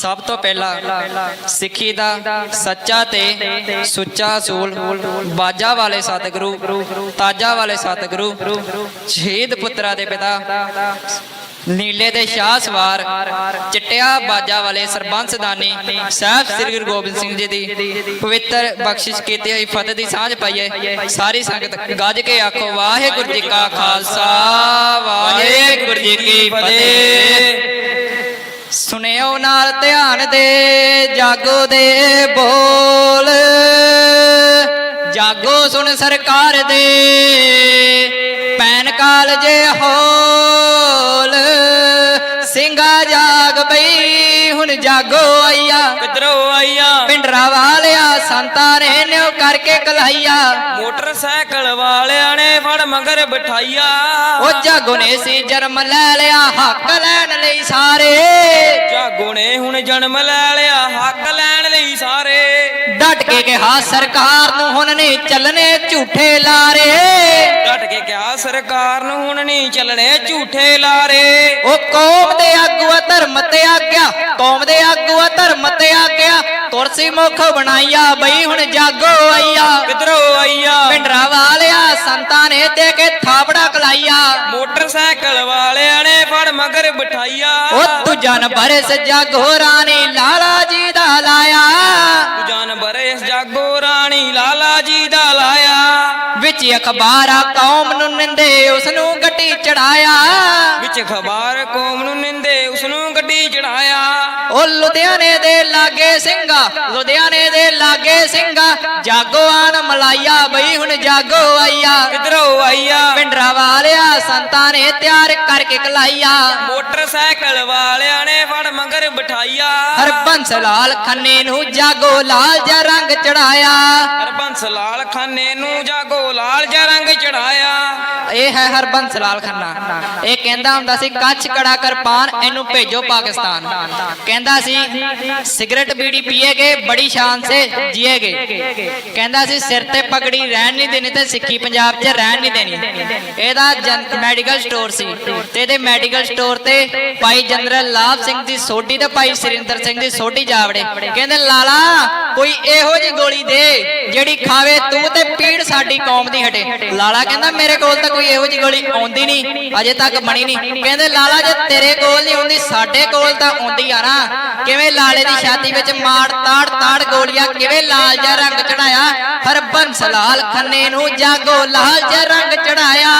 ਸਭ ਤੋਂ ਪਹਿਲਾਂ ਸਿੱਖੀ ਦਾ ਸੱਚਾ ਤੇ ਸੁੱਚਾ ਅਸੂਲ, ਬਾਜਾ ਵਾਲੇ ਸਤਿਗੁਰੂ, ਤਾਜਾ ਵਾਲੇ ਸਤਿਗੁਰੂ, ਸ਼ਹੀਦ ਪੁੱਤਰਾ ਦੇ ਪਿਤਾ, ਨੀਲੇ ਦੇ ਸ਼ਾਹ ਸਵਾਰ, ਚਿੱਟਿਆ ਬਾਜਾ ਵਾਲੇ ਸਰਬੰਸਦਾਨੀ ਸਾਹਿਬ ਸ੍ਰੀ ਗੁਰੂ ਗੋਬਿੰਦ ਸਿੰਘ ਜੀ ਦੀ ਪਵਿੱਤਰ ਬਖਸ਼ਿਸ਼ ਕੀਤੀ ਹੋਈ ਫਤਿਹ ਦੀ ਸਾਂਝ ਪਾਈਏ, ਸਾਰੀ ਸੰਗਤ ਗੱਜ ਕੇ ਆਖੋ, ਵਾਹਿਗੁਰੂ ਜੀ ਕਾ ਖਾਲਸਾ, ਵਾਹਿਗੁਰੂ ਜੀ ਕੀ ਫਤਿਹ। ਧਿਆਨ ਦੇ ਜਾਗੋ ਦੇ ਬੋਲ। ਜਾਗੋ ਸੁਣ ਸਰਕਾਰ ਦੇ ਪੈਨ ਕਾਲਜੇ ਹੋ ਜਾਗ ਬਈ ਹੁਣ ਜਾਗੋ ਆਈਆ। ਕਿਧਰੋਂ ਆਈਆਂ? ਪਿੰਡਰਾ ਵਾਲਿਆ ਸੰਤਾਂ ਨੇ ਨਿਉ ਕਰਕੇ ਕਲਾਈਆ। ਮੋਟਰਸਾਈਕਲ ਵਾਲਿਆਂ ਨੇ ਫੜ ਮਗਰ ਬਿਠਾਈਆ। ਉਹ ਜਾਗੋ ਨੇ ਸੀ ਜਨਮ ਲੈ ਲਿਆ ਹੱਕ ਲੈਣ ਲਈ ਸਾਰੇ। ਜਾਗੋ ਨੇ ਹੁਣ ਜਨਮ ਲੈ ਲਿਆ ਹੱਕ ਲੈਣ ਲਈ ਸਾਰੇ। ਡਟ ਕੇ ਕਿਹਾ ਸਰਕਾਰ ਨੂੰ ਹੁਣ ਨਹੀਂ ਚੱਲਣੇ ਝੂਠੇ ਲਾਰੇ। ਡਟ ਕੇ ਕਿਹਾ ਸਰਕਾਰ ਨੂੰ ਹੁਣ ਨਹੀਂ ਚੱਲਣੇ ਝੂਠੇ ਲਾਰੇ। ਉਹ ਕੌਮ ਦੇ ਆਗੂ ਆ ਧਰਮ ਤੇ ਆਗਿਆ ਕੌਮ ਦੇ ਆਗੂ ਆ ਧਰਮ ਤੇ ਆਗਿਆ। ਕੁਰਸੀ ਮੁਖ ਬਣਾਈਆ ਬਈ ਹੁਣ ਜਾਗੋ ਆਈਆ। ਕਿਧਰੋਂ ਆਈਆਂ? ਪਿੰਡਰਾ ਵਾਲਿਆ ਸੰਤਾਂ ਨੇ ਦੇ ਕੇ ਥਾਪੜਾ ਕਲਾਈਆ। ਮੋਟਰਸਾਈਕਲ ਵਾਲਿਆਂ ਨੇ ਫੜ ਮਗਰ ਬਿਠਾਈਆ। ਉਹ ਤੂੰ ਜਨ ਬਰਸ ਜਾਗੋ ਰਾਣੀ ਲਾਲਾ ਜੀ ਦਾ ਲਾਇਆ। ਤੂੰ ਜਾਨਵਰ ਇਸ ਜਾਗੋ ਰਾਣੀ ਲਾਲਾ ਜੀ ਦਾ ਲਾਇਆ। ਵਿੱਚ ਅਖਬਾਰਾਂ ਕੌਮ ਨੂੰ ਨਿੰਦੇ ਉਸ ਨੂੰ ਗੱਡੀ ਚੜਾਇਆ। ਵਿੱਚ ਖਬਰ ਕੌਮ ਨੂੰ ਨਿੰਦੇ ਉਸ ਨੂੰ ਗੱਡੀ ਚੜਾਇਆ। ਉਹ ਲੁਧਿਆਣੇ ਦੇ ਲਾਗੇ ਸਿੰਘਾ ਲੁਧਿਆਣੇ ਦੇ ਲਾਗੇ ਸਿੰਘਾ ਜਾਗੋ ਆਨ ਮਲਾਈਆ ਬਈ ਹੁਣ ਜਾਗੋ ਆਈਆ। ਕਿਧਰੋਂ ਆਈਆਂ? ਸੰਤਾਂ ਨੇ ਤਿਆਰ ਕਰਕੇ ਕਲਾਈਆ। ਮੋਟਰਸਾਈਕਲ ਵਾਲਿਆਂ ਨੇ ਫੜ ਮਗਰ ਬਿਠਾਈਆ ਹਰਬੰਸ ਲਾਲ ਖੰਨੇ ਨੂੰ ਜਾਗੋ ਲਾਲ ਜਿਹਾ ਰੰਗ ਚੜਾਇਆ। ਹਰਬੰਸ ਲਾਲ ਖਾਨੇ ਨੂੰ ਜਾਗੋ ਲਾਲ ਜਿਹਾ ਰੰਗ ਚੜਾਇਆ। ਇਹ ਹੈ ਹਰਬੰਸ ਲਾਲ ਖੰਨਾ। ਇਹ ਕਹਿੰਦਾ ਹੁੰਦਾ ਸੀ ਕੱਚ ਕੜਾ ਕਿਰਪਾਨ ਇਹਨੂੰ ਭੇਜੋ ਪਾਕਿਸਤਾਨ। ਕਹਿੰਦਾ ਸੀ ਸਿਗਰਟ ਬੀੜੀ ਪੀਏਗੇ ਬੜੀ ਸ਼ਾਨ ਸੇ ਜੀਏਗੇ। ਕਹਿੰਦਾ ਸੀ ਸਿਰ ਤੇ ਪਗੜੀ ਰਹਿਣ ਨਹੀਂ ਦੇਣੀ ਤੇ ਸਿੱਖੀ ਪੰਜਾਬ 'ਚ ਰਹਿਣ ਨਹੀਂ ਦੇਣੀ। ਇਹਦਾ ਮੈਡੀਕਲ ਸਟੋਰ ਸੀ। ਤੇ ਇਹਦੇ ਮੈਡੀਕਲ ਸਟੋਰ ਤੇ ਭਾਈ ਜਨਰਲ ਲਾਭ ਸਿੰਘ ਦੀ ਸੋਢੀ ਤੇ ਭਾਈ ਸ੍ਰਿੰਦਰ ਸਿੰਘ ਦੀ ਸੋਢੀ ਜਾਵੜੇ। ਕਹਿੰਦੇ, ਲਾਲਾ, ਕੋਈ ਇਹੋ ਜਿਹੀ ਗੋਲੀ ਦੇ ਜਿਹੜੀ ਖਾਵੇ ਤੂੰ ਤੇ ਪੀੜ ਸਾਡੀ ਕੌਮ ਦੀ ਹਟੇ। ਲਾਲਾ ਕਹਿੰਦਾ, ਮੇਰੇ ਕੋਲ ਤਾਂ ਕੋਈ ਇਹੋ ਜਿਹੀ ਗੋਲੀ ਆਉਂਦੀ ਨਹੀਂ, ਅਜੇ ਤੱਕ ਬਣੀ ਨਹੀਂ। ਕਹਿੰਦੇ, ਲਾਲਾ, ਜੇ ਤੇਰੇ ਕੋਲ ਨਹੀਂ ਆਉਂਦੀ, ਸਾਡੇ ਕੋਲ ਤਾਂ ਆਉਂਦੀ ਆ ਨਾ। ਕਿਵੇਂ ਲਾਲੇ ਦੀ ਛਾਤੀ ਵਿੱਚ ਮਾੜ, ਤਾੜ ਤਾੜ ਗੋਲੀਆਂ, ਕਿਵੇਂ ਲਾਲ ਜਿਹਾ ਰੰਗ ਚੜਾਇਆ? ਹਰਬੰਸ ਲਾਲ ਖੰਨੇ ਨੂੰ ਜਾਗੋ, ਲਾਲ ਜਿਹਾ ਰੰਗ ਚੜਾਇਆ।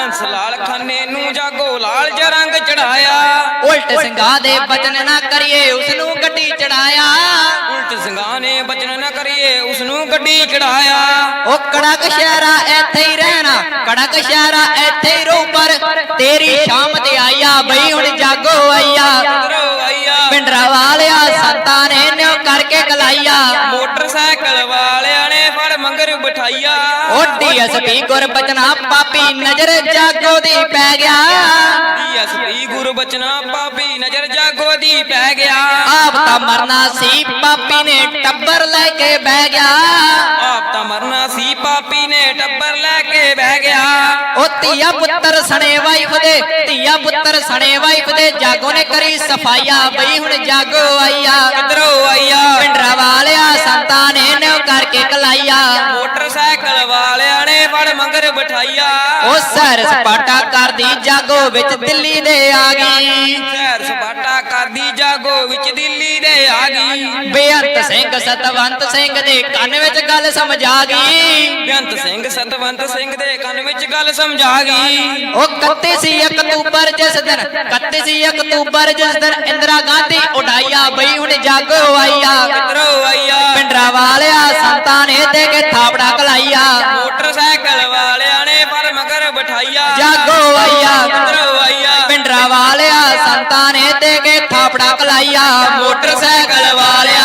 ਹਰਬੰਸ ਲਾਲ ਖਾਨੇ ਨੂੰ ਜਾਗੋ ਲਾਲ ਜਿਹਾ ਰੰਗ ਚੜਾਇਆ। ਉਲਟ ਸਿੰਘਾਂ ਦੇ ਬਚਨ ਨਾ ਕਰੀਏ ਉਸ ਨੂੰ ਗੱਡੀ ਚੜਾਇਆ। ਉਲਟ ਸਿੰਘਾਂ ਨੇ ਬਚਨ ਨਾ ਕਰੀਏ ਉਸ ਨੂੰ ਗੱਡੀ ਚੜਾਇਆ। ਉਹ ਕੜਕ ਸ਼ਹਿਰਾ ਇੱਥੇ ਹੀ ਰਹਿਣਾ ਕੜਕ ਸ਼ਹਿਰਾ ਇੱਥੇ ਹੀ ਰਹੂ ਪਰ ਤੇਰੀ ਸ਼ਾਮ ਤੇ ਆਈਆ ਬਈ ਹੁਣ ਜਾਗੋ ਆਈਆ ਵਾਲਿਆਂ ਨੇ ਫੜ ਮਗਰ ਬਿਠਾਈਆ ਉਹ ਡੀਐਸਪੀ ਗੁਰਬਚਨਾ ਪਾਪੀ ਨਜ਼ਰ ਜਾਗੋ ਦੀ ਪੈ ਗਿਆ। ਡੀਐਸਪੀ ਗੁਰਬਚਨਾ ਪਾਪੀ ਨਜ਼ਰ ਜਾਗੋ ਦੀ ਪੈ ਗਿਆ। ਆਪ ਤਾਂ ਮਰਨਾ ਸੀ ਪਾਪੀ ਨੇ ਟੱਬਰ ਲੈ ਕੇ ਬਹਿ ਗਿਆ। ਆਪ ਤਾਂ ਮਰਨਾ ਸੀ ਪਾਪੀ ਨੇ ਟੱਬਰ ਲੈ ਕੇ ਬਹਿ ਗਿਆ। ਉਹ ਧੀਆ ਪੁੱਤਰ ਸਣੇ ਵਾਈਫ ਦੇ ਧੀਆ ਪੁੱਤਰ ਸਣੇ ਵਾਈਫ ਦੇ ਜਾਗੋ ਨੇ ਕਰੀ ਸਫਾਈਆ। ਬਈ ਹੁਣ ਜਾਗੋ ਆਈਆ। ਕਿਧਰੋਂ ਆਈਆਂ? ਪਿੰਡਰਾ ਵਾਲਿਆ Eva. ਫੜ ਮਗਰ ਬਿਠਾਈਆ। ਉਹ ਸੈਰ ਸਪਾਟਾ ਕਰਦੀ ਜਾਗੋ ਵਿੱਚ ਦਿੱਲੀ ਦੇ ਆ ਗਈ। ਸੈਰ ਸਪਾਟਾ ਕਰਦੀ ਜਾਗੋ ਵਿੱਚ ਦਿੱਲੀ ਦੇ ਆ ਗਈ। ਬੇਅੰਤ ਸਿੰਘ ਸਤਵੰਤ ਸਿੰਘ ਦੇ ਕੰਨ ਵਿੱਚ ਗੱਲ ਸਮਝ ਆ ਗਈ। ਬੇਅੰਤ ਸਿੰਘ ਸਤਵੰਤ ਸਿੰਘ ਦੇ ਕੰਨ ਵਿੱਚ ਗੱਲ ਸਮਝਾ ਗਈ। ਉਹ 31 ਸੀ ਅਕਤੂਬਰ ਜਿਸ ਦਿਨ 31 ਸੀ ਅਕਤੂਬਰ ਜਿਸ ਦਿਨ ਇੰਦਰਾ ਗਾਂਧੀ ਉਡਾਈਆ ਬਈ ਹੁਣ ਜਾਗੋ ਆਈਆ। ਕਿਧਰੋਂ ਆਈਆਂ? ਪਿੰਡਰਾ ਵਾਲਿਆ ਸੰਤਾਂ ਨੇ ਦੇ ਕੇ ਥਾਪੜਾ ਕਲਾਈਆ ਮੋਟਰਸਾਈਕਲ ਵਾਲਿਆਂ ਨੇ ਮਗਰ ਬਿਠਾਈਆ ਜਾਗੋ ਕਿਧਰੋਂ ਆਈਆਂ ਪਿੰਡਰਾ ਵਾਲਿਆ ਸੰਤਾਂ ਨੇ ਦੇ ਕੇ ਥਾਪੜਾ ਕਲਾਈਆ ਮੋਟਰਸਾਈਕਲ ਵਾਲਿਆਂ